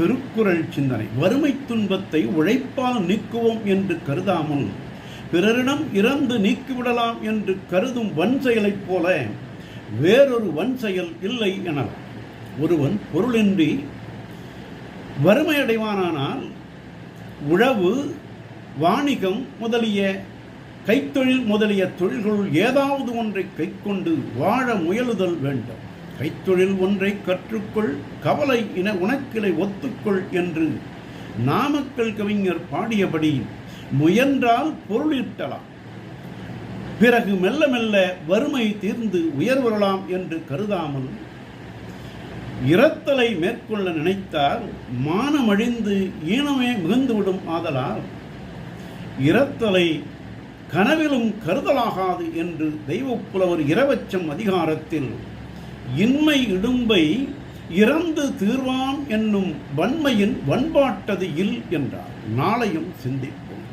திருக்குறள் சிந்தனை. வறுமை துன்பத்தை உழைப்பால் நீக்குவோம் என்று கருதாமல் பிறரிடம் இறந்து நீக்கிவிடலாம் என்று கருதும் வன் செயலைப் போல வேறொரு வன் செயல் இல்லை என ஒருவன் பொருளின்றி வறுமையடைவானானால் உழவு வாணிகம் முதலிய கைத்தொழில் முதலிய தொழில்களுள் ஏதாவது ஒன்றை கைக்கொண்டு வாழ முயலுதல் வேண்டும். கைத்தொழில் ஒன்றை கற்றுக்கொள் கவலை இன உனக்கிளை ஒத்துக்கொள் என்று நாமக்கல் கவிஞர் பாடியபடி முயன்றால் பொருளீட்டலாம். பிறகு மெல்ல மெல்ல வறுமை தீர்ந்து உயர் வரலாம் என்று கருதாமல் இரத்தலை மேற்கொள்ள நினைத்தால் மானமழிந்து ஈனமே மிகுந்துவிடும் ஆதலால் இரத்தலை கனவிலும் கருதலாகாது என்று தெய்வப்புலவர் இரவச்சம் அதிகாரத்தில் இன்மை இடும்பை இறந்து தீர்வான் என்னும் வன்மையின் வன்பாட்டது இல் என்றார். நாளையும் சிந்திப்போம்.